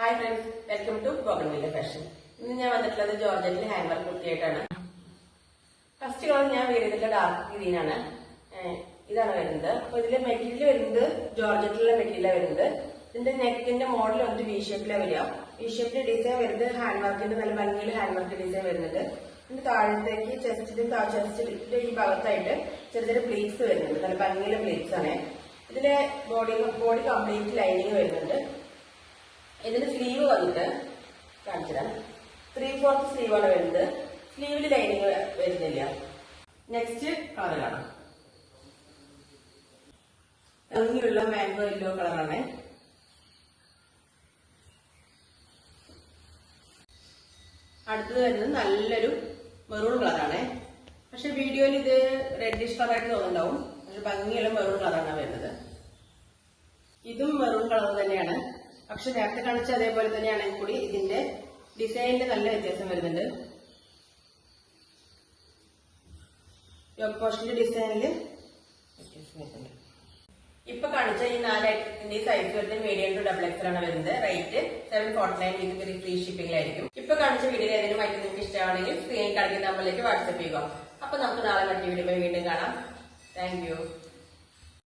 Hi friends welcome to Bougainvillea Fashion ഇന്ന് ഞാൻ വന്നിട്ടുള്ളത് ജോർജറ്റിൽ ഹാൻഡ് വർക്ക് കുട്ടിയായിട്ടാണ്. ഫസ്റ്റ് കളർ ഞാൻ വരുന്നത് ഡാർക്ക് ഗ്രീൻ ആണ്. ഇതാണ് വരുന്നത്. അപ്പൊ ഇതിലെ മെറ്റീരിയൽ വരുന്നത് ജോർജറ്റിലുള്ള മെറ്റീരിയലാണ് വരുന്നത്. ഇതിന്റെ നെക്കിന്റെ മോഡൽ വന്നിട്ട് വി ഷേപ്പിലാണ് വരിക. വി ഷേപ്പിന്റെ ഡിസൈൻ വരുന്നത് ഹാൻഡ് വർക്കിന്റെ നല്ല ഭംഗിയുള്ള ഹാൻഡ് വർക്ക് ഡിസൈൻ വരുന്നുണ്ട്. ഇതിന്റെ താഴത്തേക്ക് ചെസ്റ്റിന്റെ ചെസ്റ്റിന്റെ ഈ ഭാഗത്തായിട്ട് ചെറിയ ചെറിയ പ്ലീറ്റ്സ് വരുന്നുണ്ട്. നല്ല ഭംഗിയുള്ള പ്ലീറ്റ്സ് ആണ്. ഇതിലെ ബോഡി ബോഡി കംപ്ലീറ്റ് ലൈനിങ് വരുന്നുണ്ട്. വന്നിട്ട് കാണിച്ചുതരാം ത്രീ. ഫോർത്ത് സ്ലീവാണ് വരുന്നത്. സ്ലീവിൽ ലൈനിങ് വരുന്നില്ല. നെക്സ്റ്റ് കളർ കാണാം. ഭംഗിയുള്ള മാംഗോ യെല്ലോ കളറാണ് അടുത്തത് വരുന്നത് നല്ലൊരു മെറൂൺ കളറാണ് പക്ഷെ വീഡിയോയിൽ ഇത് റെഡിഷ് കളറായിട്ട് തോന്നുന്നുണ്ടാവും. പക്ഷെ ഭംഗിയുള്ള മെറൂൺ കളറാണ് വരുന്നത്. ഇതും മെറൂൺ കളർ തന്നെയാണ്. പക്ഷെ നേരത്തെ കാണിച്ച അതേപോലെ തന്നെയാണെങ്കിൽ കൂടി ഇതിന്റെ ഡിസൈനിൽ നല്ല വ്യത്യാസം വരുന്നുണ്ട്. യോഗ് പോസ്റ്റിന്റെ ഡിസൈനിൽ വ്യത്യാസം ഇപ്പൊ കാണിച്ച ഈ നാല് ഐറ്റത്തിന്റെ സൈസ് വരുന്നത് മീഡിയം ടു ഡബിൾ എക്സൽ ആണ് വരുന്നത്. Rate seven forty nine with free ഷിപ്പിംഗിലായിരിക്കും ഇപ്പൊ കാണിച്ച വീഡിയോ ഏതെങ്കിലും ഐറ്റം നിങ്ങൾക്ക് ഇഷ്ടമാണെങ്കിൽ സ്ക്രീനിൽ കാണിക്കുന്ന നമ്പറിലേക്ക് വാട്സ്ആപ്പ് ചെയ്യുക. അപ്പൊ നമുക്ക് നാളെ മറ്റു വീഡിയോ വീണ്ടും കാണാം. താങ്ക്